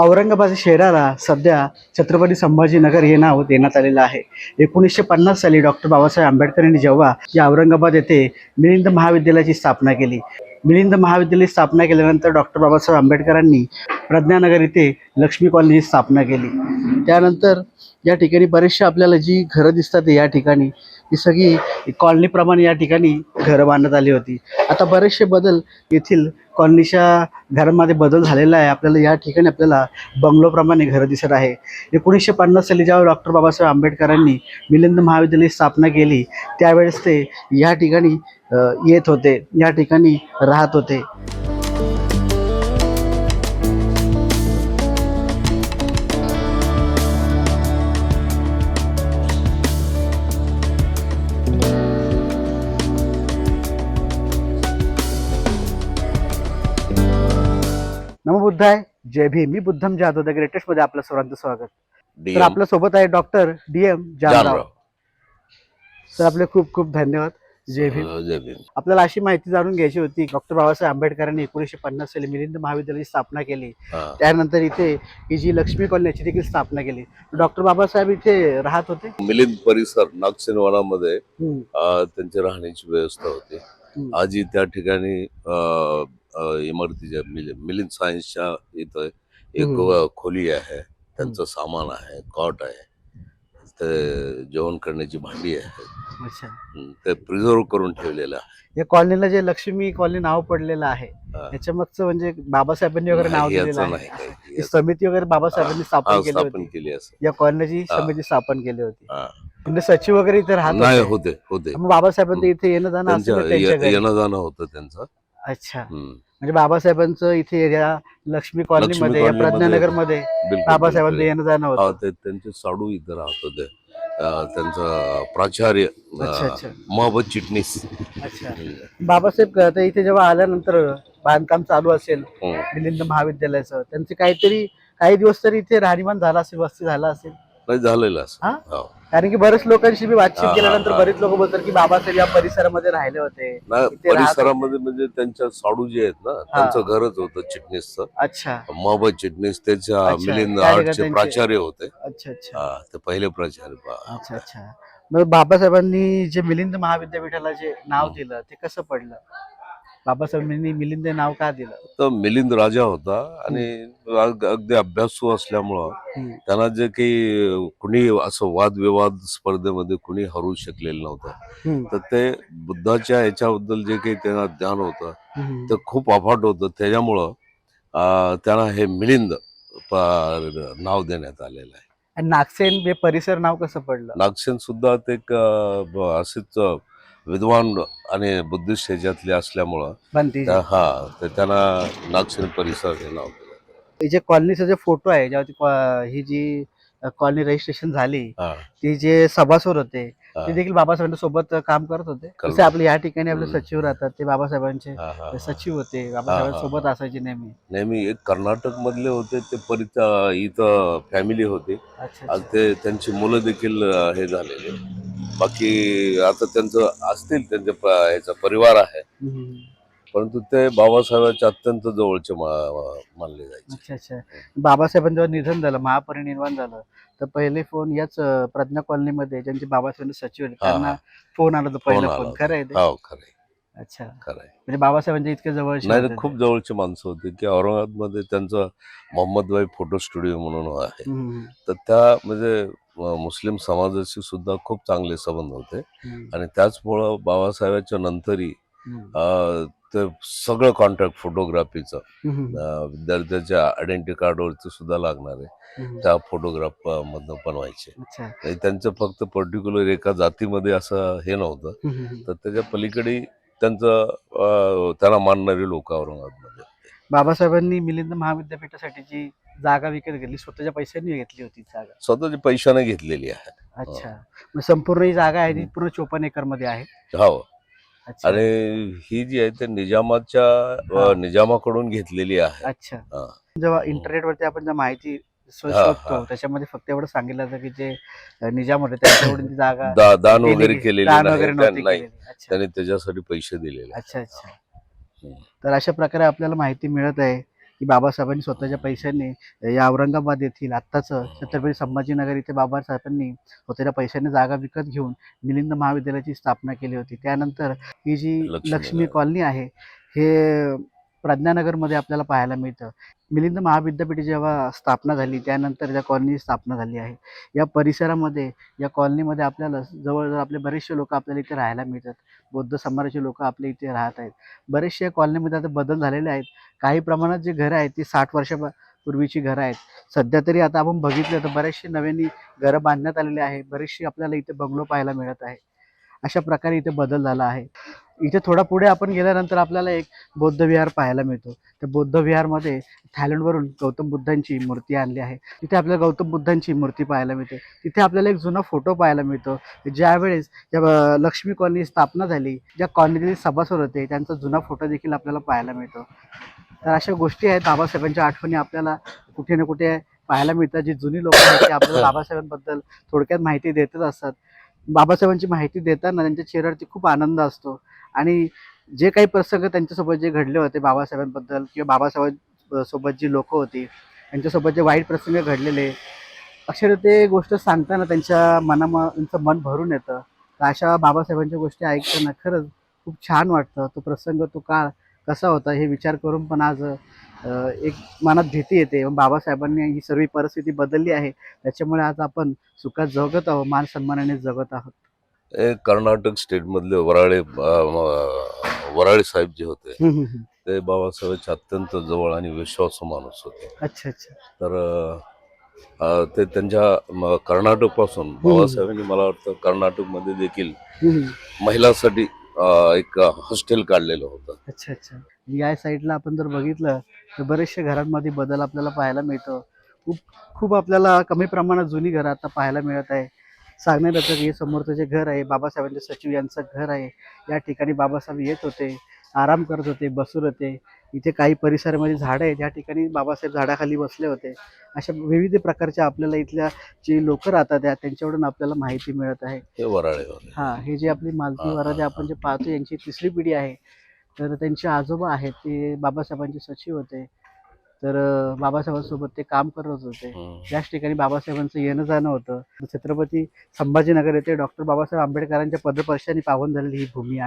औरंगाबाद शहराला सध्या छत्रपती संभाजीनगर हे नाव देण्यात आलेलं आहे. एकोणीसशे पन्नास साली डॉक्टर बाबासाहेब आंबेडकर यांनी जेव्हा या औरंगाबाद येथे मिलिंद महाविद्यालयाची स्थापना केली. मिलिंद महाविद्यालय स्थापना केल्यानंतर डॉक्टर बाबासाहेब आंबेडकरांनी प्रज्ञानगर येथे लक्ष्मी कॉलनीची स्थापना केली. त्यानंतर या ठिकाणी बरेचशे आपल्याला जी घरं दिसतात या ठिकाणी ही सगळी कॉलनीप्रमाणे या ठिकाणी घरं बांधण्यात आली होती. आता बरेचसे बदल येथील कॉलनीच्या घरांमध्ये बदल झालेला आहे. आपल्याला या ठिकाणी आपल्याला बंगलोप्रमाणे घरं दिसत आहे. एकोणीसशे पन्नास साली ज्यावेळी डॉक्टर बाबासाहेब आंबेडकरांनी मिलिंद महाविद्यालयाची स्थापना केली त्यावेळेस ते या ठिकाणी येत होते या ठिकाणी राहत होते. नमो बुद्धाय. जय भीम. मी बुद्धम जाधव द ग्रेटेस्टमध्ये आपलं सर्वांचं स्वागत. तर आपल्यासोबत आहे डॉक्टर डी एम जानराव. तर आपले खूप खूप धन्यवाद. जय भीम. जय भीम. आपल्याला अशी माहिती जाणून घ्यायची होती. डॉक्टर बाबासाहेब आंबेडकरांनी एकोणीसशे पन्नास साली मिलिंद महाविद्यालयाची स्थापना केली. त्यानंतर इथे ही जी लक्ष्मी कॉलनीची देखील स्थापना केली. डॉक्टर बाबासाहेब इथे राहत होते? मिलिंद परिसर नागसेन वनामध्ये हम्म, अं, त्यांची राहण्याची व्यवस्था होती. आजही त्या ठिकाणी अं, इमारतीच्या मिल- मिलिंद सायन्सच्या इथं एक हम्म. खोली आहे त्यांचं सामान आहे कॉट आहे ते जेवण करण्याची भांडी आहे अच्छा ते प्रिझर्व करून ठेवलेलं आहे या कॉलनीला जे लक्ष्मी कॉलनी नाव पडलेलं आहे हा. याच्या मागचं म्हणजे बाबासाहेबांनी वगैरे नाव नाही, दिलेलं याचं आहे काही. याचं- समिती वगैरे बाबासाहेबांनी हा, स्थापन केली स्थापन होती केली असं या कॉलनीची हा. समिती स्थापन केली होती हा. म्हणजे सचिव वगैरे इथे राहत नाही होते. होते मग बाबासाहेबांचं इथे येणं जाणं असेल त्यांच्या का त्यांच्या ये- घरी? येणं जाणं होतं त्यांचं अच्छा. म्हणजे बाबासाहेबांचं इथे या लक्ष्मी कॉलनीमध्ये या कॉलनीमध्ये- प्रज्ञानगरमध्ये बाबासाहेबांचं. येणं जाणं हा होतं त्यांचे साडू इथं राहत होते त्यांचं प्राचार्य. मोहम्मद चिटणीस अच्छा बाबासाहेब इथे जेव्हा आल्यानंतर बांधकाम चालू असेल. मिलिंद महाविद्यालयाचं त्यांचे काहीतरी काही दिवस तरी इथे राहणीमान झालं असेल वस्ती झाला असेल नाही झालेलं असं. हा? हो. कारण की बरेच लोकांशी मी बातचीत हा, केल्यानंतर हा. बरेच लोक बोलतात की बाबासाहेब या परिसरामध्ये राहिले होते. नाही इथे राहत परिसरामध्ये म्हणजे त्यांच्या साडू जे आहेत ना त्यांचं घरच होतं चिटणीसचं. अच्छा. मोहम्मद चिटणीस त्याच्या अच्छा, मिलिंद त्या आर्टचे प्राचार्य होते. अच्छा अच्छा. हा, ते पहिले प्राचार्य अच्छा अच्छा. मग बाबासाहेबांनी जे मिलिंद महाविद्यापीठाला जे नाव दिलं ते कसं पडलं? बाबासाहेबांनी मिलिंद हे नाव का दिलं तर मिलिंद राजा होता आणि अग- अगदी अभ्यासू असल्यामुळं हम्म. त्यांना जे काही कुणी असं वादविवाद स्पर्धेमध्ये कुणी हरू शकलेलं नव्हतं. तर ते बुद्धाच्या याच्याबद्दल जे काही त्यांना ज्ञान होतं. ते खूप अफाट होतं त्याच्यामुळं अं, त्यांना हे मिलिंद प- नाव देण्यात आलेलं आहे आणि नागसेन हे परिसर नाव कसं पडलं नागसेन सुद्धा ते एक अं, ब- असेच अं, विद्वान आणि बुद्धिस्ट ह्याच्यातले असल्यामुळं बनती त्या- हा तर त्यांना नागसेन परिसर हे नाव दिलं जे कॉलनीचा जे फोटो आहे जेव्हा ती कॉ- ही जी कॉलनी रजिस्ट्रेशन झाली हा ती जे सभासद होते हा. ते देखील बाबासाहेबांच्या सोबत काम करत होते करत जसे आपले या ठिकाणी आपले हम्म. सचिव राहतात ते बाबासाहेबांचे हा, हा, हा. सचिव होते हा, बाबासाहेबांसोबत हा. असायचे नेहमी नेहमी एक कर्नाटक मधले होते ते परित इथं फॅमिली होती अच्छा अच्छा. ते त्यांची मुलं देखील अं, हे झालेले बाकी आता त्यांचं असतील त्यांचे प- ह्याचा परिवार आहे. परंतु ते बाबासाहेबांच्या अत्यंत जवळचे मा- मानले जायचे. अच्छा अच्छा. बाबासाहेबांचं जेव्हा निधन झालं महापरिनिर्वाण झालं तर पहिले फोन याच अं, प्रज्ञा कॉलनीमध्ये ज्यांचे बाबासाहेब सचिव होते हा, त्यांना हा. फोन आला होता पहिला आला फोन. होता. खरं आहे ते? हो खरंय अच्छा. खरंय म्हणजे बाबासाहेबांच्या इतके जवळ नाही खूप जवळची माणसं होती की औरंगाबादमध्ये त्यांचं मोहम्मदभाई फोटो स्टुडिओ म्हणून आहे. तर त्या म्हणजे मुस्लिम समाजाशी सुद्धा खूप चांगले संबंध होते. आणि त्याचमुळं बाबासाहेबांच्या नंतरही ते सगळं कॉन्ट्रॅक्ट फोटोग्राफीचं विद्यार्थ्याच्या आयडेंटिटी कार्डवरती सुद्धा लागणारे त्या फोटोग्राफ मधनं बनवायचे. त्यांचं फक्त पर्टिक्युलर एका जातीमध्ये असं हे नव्हतं. तर त्याच्या पलीकडे त्यांचं त्यांना मानणारे लोक औरंगाबादमध्ये. बाबासाहेबांनी मिलिंद महाविद्यापीठासाठी जी जागा विकत घेतली. स्वतःच्या पैशांनी घेतली होती जागा. स्वतःची पैशाने घेतलेली आहे. अच्छा. मग संपूर्ण ही जागा आहे ती पूर्ण चोपन्न एकरमध्ये आहे. हो. अच्छा. आणि ही जी आहे ते निजामाच्या हा. अं, निजामाकडून घेतलेली आहे. अच्छा. हा. जेव्हा इंटरनेटवरती आपण ज्या माहिती शो- हा, शोधतो हा. त्याच्यामध्ये फक्त एवढं सांगितलं जातं की जे अ, निजाम होते त्यांच्याकडून ती जागा दा- दान वगैरे केलेले दान नाही. वगैरे त्या- नाही केलेली. अच्छा. त्याने त्याच्यासाठी पैसे दिलेले आहेत. अच्छा अच्छा. हम्म. तर अशा प्रकारे आपल्याला माहिती मिळत आहे. की बाबासाहेबांनी स्वतःच्या पैशांनी या औरंगाबाद येथील आत्ताचं छत्रपती संभाजीनगर इथे बाबासाहेबांनी स्वतःच्या पैशाने जागा विकत घेऊन मिलिंद महाविद्यालयाची स्थापना केली होती. त्यानंतर ही जी लक्ष्मी. कॉलनी आहे हे प्रज्ञानगरमध्ये आपल्याला पाहायला मिळतं. मिलिंद महाविद्यापीठ जेव्हा स्थापना झाली त्यानंतर त्या कॉलनी स्थापना झाली आहे या परिसरामध्ये या कॉलनीमध्ये आपल्याला जवळजवळ आपले बरेचसे लोक आपल्याला इथे राहायला मिळतात. बौद्ध समाजाचे लोक आपल्या इथे राहत आहेत. बरेचसे या कॉलनीमध्ये आता बदल झालेले आहेत. काही प्रमाणात जे घरं आहेत ती साठ वर्षा पूर्वीची घरं आहेत. सध्या तरी आता आपण बघितलं तर बरेचसे नव्याने घरं बांधण्यात आलेले आहे बरेचसे आपल्याला इथे बंगलो पाहायला मिळत आहे. अशा प्रकारे इथे बदल झाला आहे. इथे थोडा पुढे आपण गेल्यानंतर आपल्याला एक बौद्ध विहार पाहायला मिळतो. त्या बौद्ध विहारमध्ये थायलंडवरून गौतम बुद्धांची मूर्ती आणली आहे. तिथे आपल्याला गौतम बुद्धांची मूर्ती पाहायला मिळते. तिथे आपल्याला एक जुना फोटो पाहायला मिळतो. ज्यावेळेस ज्या लक्ष्मी कॉलनी स्थापना झाली ज्या कॉलनीतील सभासद होते त्यांचा जुना फोटो देखील आपल्याला पाहायला मिळतो. तर अशा गोष्टी आहेत बाबासाहेबांच्या आठवणी आपल्याला कुठे ना कुठे पाहायला मिळतात. जी जुनी लोक आहेत ते आपल्याला बाबासाहेबांबद्दल थोडक्यात माहिती देतच असतात. बाबासाहेबांची माहिती देताना त्यांच्या चेहऱ्यावरती खूप आनंद असतो. आणि जे काही प्रसंग त्यांच्यासोबत जे घडले होते बाबासाहेबांबद्दल किंवा बाबासाहेब सोबत जी लोक होती त्यांच्यासोबत जे वाईट प्रसंग घडलेले अक्षर ते गोष्ट सांगताना त्यांच्या मनामा त्यांचं मन भरून येतं. तर अशा बाबासाहेबांच्या गोष्टी ऐकताना खरंच खूप छान वाटतं. तो प्रसंग तो काळ कसा होता हे विचार करून पण आज एक मनात भीती येते. बाबासाहेबांनी ही सर्व परिस्थिती बदलली आहे. त्याच्यामुळे आज आपण सुखात जगत आहोत मान सन्मानाने जगत आहोत. कर्नाटक स्टेट मधले वराळे वराळे साहेब जे होते. ते बाबासाहेबांचे अत्यंत जवळ आणि विश्वासू माणूस होते. अच्छा अच्छा. तर ते त्यांच्या कर्नाटकपासून बाबासाहेबांनी मला वाटतं कर्नाटकमध्ये देखील. महिलांसाठी एक हॉस्टेल काढलेलं होतं. अच्छा अच्छा. या साईडला आपण जर बघितलं तर बरेचशा घरांमध्ये बदल आपल्याला पाहायला मिळतो. खूप खूप आपल्याला कमी प्रमाणात जुनी घरं आता पाहायला मिळत आहे. सांगण्यात येतं की हे समोरचं जे घर आहे बाबासाहेबांचे सचिव यांचं घर आहे. या ठिकाणी बाबासाहेब येत होते. आराम करत होते बसून होते. इथे काही परिसरामध्ये झाडं आहेत या ठिकाणी बाबासाहेब झाडाखाली बसले होते. अशा विविध प्रकारच्या आपल्याला इथल्या जी लोक राहतात त्या त्यांच्याकडून आपल्याला माहिती मिळत आहे. हे हा हे जे आपली मालती हा, आपण जे पाहतो यांची तिसरी पिढी आहे. तर त्यांचे आजोबा आहेत ते बाबासाहेबांचे सचिव होते. तर बाबासाहेबांसोबत ते काम करत होते. हम्म. याच ठिकाणी बाबासाहेबांचं येणं जाणं होतं छत्रपती संभाजीनगर येथे डॉक्टर बाबासाहेब आंबेडकरांच्या पदस्पर्शाने पावन झालेली ही भूमी आहे.